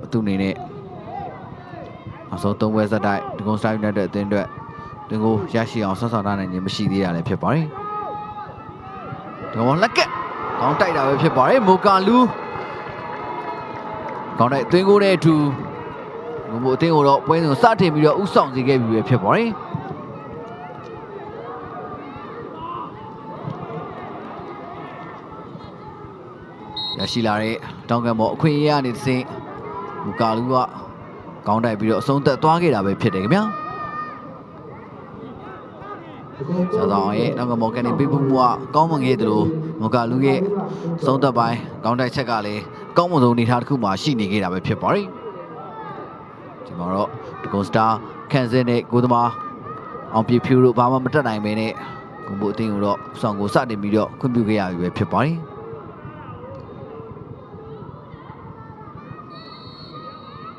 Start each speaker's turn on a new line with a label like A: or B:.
A: တော့သူ့အနေနဲ့နောက်ဆုံးသုံးပွဲဆက်တိုက်ဒဂုံစတိုင်းနဲ့တဲ့အသင်းအတွက်တင်ကိုရရှိအောင်ဆက်ဆောင်ထားနိုင်ခြင်းမရှိသေးတာလည်းဖြစ်ပါတယ်ဒီကောင်လက်ကက်ကောင်းတိုက်တာပဲဖြစ်ပါတယ်မိုကာလူကောင်းတိုက်အသင်းကိုတဲ့အထူဘုံဘုံအသင်းကိုတော့ပွဲစဉ်ကိုစတင်ပြီးတော့ဥဆောင်စေခဲ့ပြီပဲဖြစ်ပါတယ်ရရှိလာတဲ့တောင်ကံပေါ်အခွင့်အရေးကနေတစ်ဆင့် မူကာလူကကောင်းတိုက်ပြီးတော့အဆုံးသက်သွားခဲ့တာပဲဖြစ်တယ်ခင်ဗျာဆောင်းဆောင်ရဲ့တောင်ကံပေါ်ကနေပေးဖို့မှုကကောင်းမွန်ခဲ့တယ်လို့မူကာလူရဲ့အဆုံးသက်ပိုင်းကောင်းတိုက်ချက်ကလည်းကောင်းမွန်ဆုံးအနေအထားတစ်ခုမှာရှိနေခဲ့တာပဲဖြစ်ပါတယ်ဒီမှာတော့ဒဂွန်စတာခန့်စင်းတဲ့ကိုသမားအောင်ပြဖြူတို့ဘာမှမတက်နိုင်ပဲနဲ့ဂုံဘိုအတင်းကိုတော့ဆောင်းကိုစတင်ပြီးတော့ခွင့်ပြုခဲ့ရပြီပဲဖြစ်ပါတယ်